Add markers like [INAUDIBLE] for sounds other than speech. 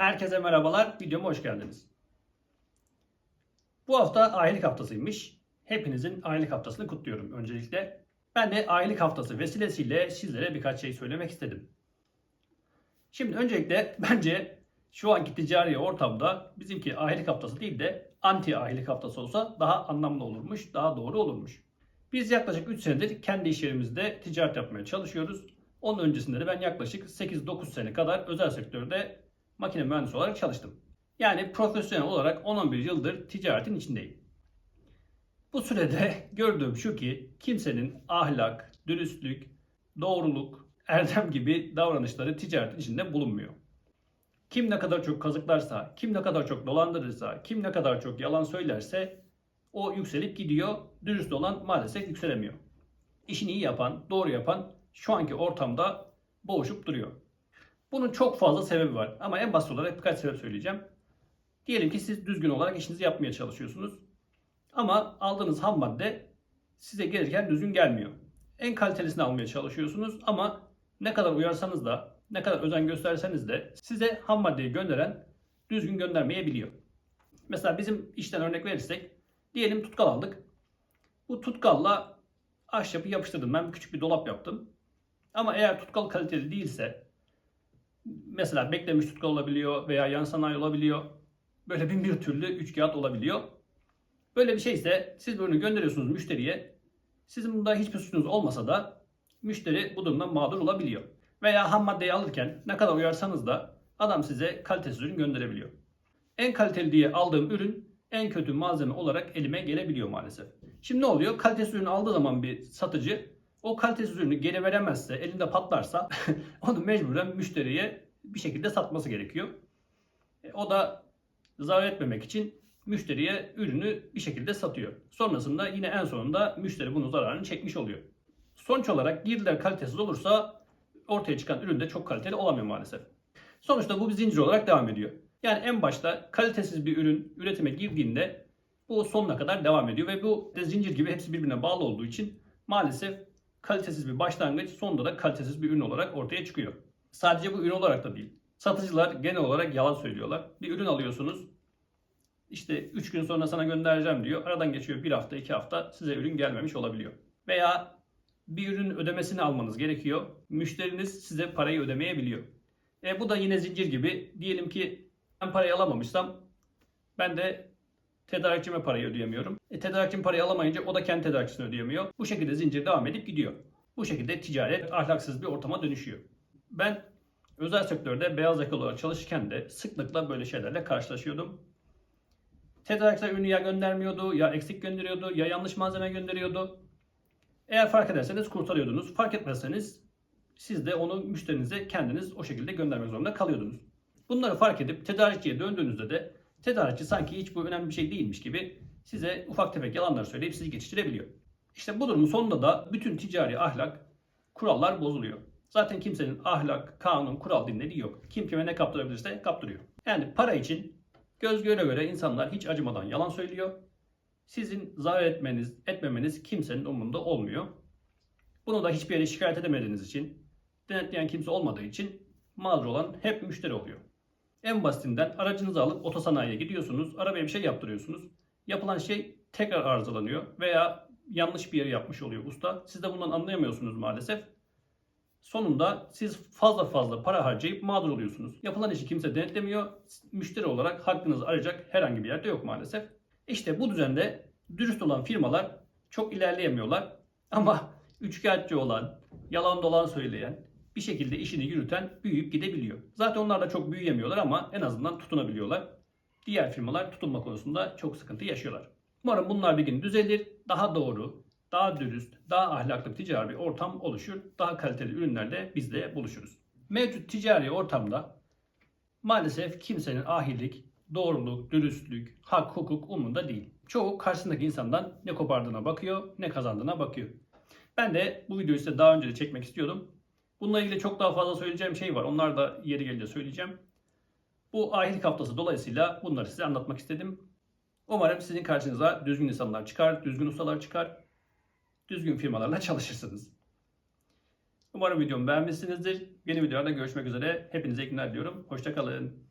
Herkese merhabalar, videoma hoş geldiniz. Bu hafta ahilik haftasıymış. Hepinizin ahilik haftasını kutluyorum öncelikle. Ben de ahilik haftası vesilesiyle sizlere birkaç şey söylemek istedim. Şimdi öncelikle [LAUGHS] bence şu anki ticari ortamda bizimki ahilik haftası değil de anti ahilik haftası olsa daha anlamlı olurmuş, daha doğru olurmuş. Biz yaklaşık 3 senedir kendi iş yerimizde ticaret yapmaya çalışıyoruz. Onun öncesinde de ben yaklaşık 8-9 sene kadar özel sektörde makine mühendisi olarak çalıştım. Yani profesyonel olarak 10-11 yıldır ticaretin içindeyim. Bu sürede [LAUGHS] gördüğüm şu ki kimsenin ahlak, dürüstlük, doğruluk, [LAUGHS] erdem gibi davranışları ticaretin içinde bulunmuyor. Kim ne kadar çok kazıklarsa, kim ne kadar çok dolandırırsa, kim ne kadar çok yalan söylerse o yükselip gidiyor. Dürüst olan maalesef yükselemiyor. İşini iyi yapan, doğru yapan şu anki ortamda boğuşup duruyor. Bunun çok fazla sebebi var ama en basit olarak birkaç sebep söyleyeceğim. Diyelim ki siz düzgün olarak işinizi yapmaya çalışıyorsunuz. Ama aldığınız ham madde size gelirken düzgün gelmiyor. En kalitelisini almaya çalışıyorsunuz ama ne kadar uyarsanız da, ne kadar özen gösterseniz de size ham maddeyi gönderen düzgün göndermeyebiliyor. Mesela bizim işten örnek verirsek, diyelim tutkal aldık. Bu tutkalla ahşabı yapıştırdım. Ben küçük bir dolap yaptım. Ama eğer tutkal kaliteli değilse, mesela beklemiş tutkal olabiliyor veya yan sanayi olabiliyor. Böyle bin bir türlü üç kağıt olabiliyor. Böyle bir şeyse siz bu ürünü gönderiyorsunuz müşteriye. Sizin bunda hiçbir suçunuz olmasa da müşteri bu durumdan mağdur olabiliyor. Veya ham maddeyi alırken ne kadar uyarsanız da adam size kalitesiz ürün gönderebiliyor. En kaliteli diye aldığım ürün en kötü malzeme olarak elime gelebiliyor maalesef. Şimdi ne oluyor? Kalitesiz ürünü aldığı zaman bir satıcı o kalitesiz ürünü geri veremezse, elinde patlarsa [LAUGHS] onu mecburen müşteriye bir şekilde satması gerekiyor. E, o da zarar etmemek için müşteriye ürünü bir şekilde satıyor. Sonrasında yine en sonunda müşteri bunun zararını çekmiş oluyor. Sonuç olarak girdiler kalitesiz olursa ortaya çıkan ürün de çok kaliteli olamıyor maalesef. Sonuçta bu bir zincir olarak devam ediyor. Yani en başta kalitesiz bir ürün üretime girdiğinde bu sonuna kadar devam ediyor ve bu de zincir gibi hepsi birbirine bağlı olduğu için maalesef kalitesiz bir başlangıç sonunda da kalitesiz bir ürün olarak ortaya çıkıyor. Sadece bu ürün olarak da değil. Satıcılar genel olarak yalan söylüyorlar. Bir ürün alıyorsunuz. İşte 3 gün sonra sana göndereceğim diyor. Aradan geçiyor 1 hafta 2 hafta size ürün gelmemiş olabiliyor. Veya bir ürün ödemesini almanız gerekiyor. Müşteriniz size parayı ödemeyebiliyor. E bu da yine zincir gibi. Diyelim ki ben parayı alamamışsam ben de tedarikçime parayı ödeyemiyorum. E, tedarikçim parayı alamayınca o da kendi tedarikçisini ödeyemiyor. Bu şekilde zincir devam edip gidiyor. Bu şekilde ticaret ahlaksız bir ortama dönüşüyor. Ben özel sektörde beyaz yakalı olarak çalışırken de sıklıkla böyle şeylerle karşılaşıyordum. Tedarikçiler ürünü ya göndermiyordu, ya eksik gönderiyordu, ya yanlış malzeme gönderiyordu. Eğer fark ederseniz kurtarıyordunuz. Fark etmezseniz siz de onu müşterinize kendiniz o şekilde göndermek zorunda kalıyordunuz. Bunları fark edip tedarikçiye döndüğünüzde de tedarikçi sanki hiç bu önemli bir şey değilmiş gibi size ufak tefek yalanlar söyleyip sizi geçiştirebiliyor. İşte bu durumun sonunda da bütün ticari ahlak, kurallar bozuluyor. Zaten kimsenin ahlak, kanun, kural dinlediği yok. Kim kime ne kaptırabilirse kaptırıyor. Yani para için göz göre göre insanlar hiç acımadan yalan söylüyor. Sizin zarar etmeniz, etmemeniz kimsenin umurunda olmuyor. Bunu da hiçbir yere şikayet edemediğiniz için, denetleyen kimse olmadığı için mağdur olan hep müşteri oluyor. En basitinden aracınızı alıp otosanayiye gidiyorsunuz, arabaya bir şey yaptırıyorsunuz. Yapılan şey tekrar arızalanıyor veya yanlış bir yere yapmış oluyor usta. Siz de bundan anlayamıyorsunuz maalesef. Sonunda siz fazla fazla para harcayıp mağdur oluyorsunuz. Yapılan işi kimse denetlemiyor. Müşteri olarak hakkınızı arayacak herhangi bir yerde yok maalesef. İşte bu düzende dürüst olan firmalar çok ilerleyemiyorlar. Ama üçkağıtçı olan, yalan dolan söyleyen, bir şekilde işini yürüten büyüyüp gidebiliyor. Zaten onlar da çok büyüyemiyorlar ama en azından tutunabiliyorlar. Diğer firmalar tutunma konusunda çok sıkıntı yaşıyorlar. Umarım bunlar bir gün düzelir, daha doğru, daha dürüst, daha ahlaklı ticari bir ortam oluşur. Daha kaliteli ürünlerle biz de buluşuruz. Mevcut ticari ortamda maalesef kimsenin ahilik, doğruluk, dürüstlük, hak, hukuk umurunda değil. Çoğu karşısındaki insandan ne kopardığına bakıyor, ne kazandığına bakıyor. Ben de bu videoyu size daha önce de çekmek istiyordum. Bununla ilgili çok daha fazla söyleyeceğim şey var. Onlar da yeri gelince söyleyeceğim. Bu ahilik haftası dolayısıyla bunları size anlatmak istedim. Umarım sizin karşınıza düzgün insanlar çıkar, düzgün ustalar çıkar, düzgün firmalarla [LAUGHS] çalışırsınız. Umarım videomu beğenmişsinizdir. Yeni videolarda görüşmek üzere. Hepinize iyi günler diliyorum. Hoşçakalın.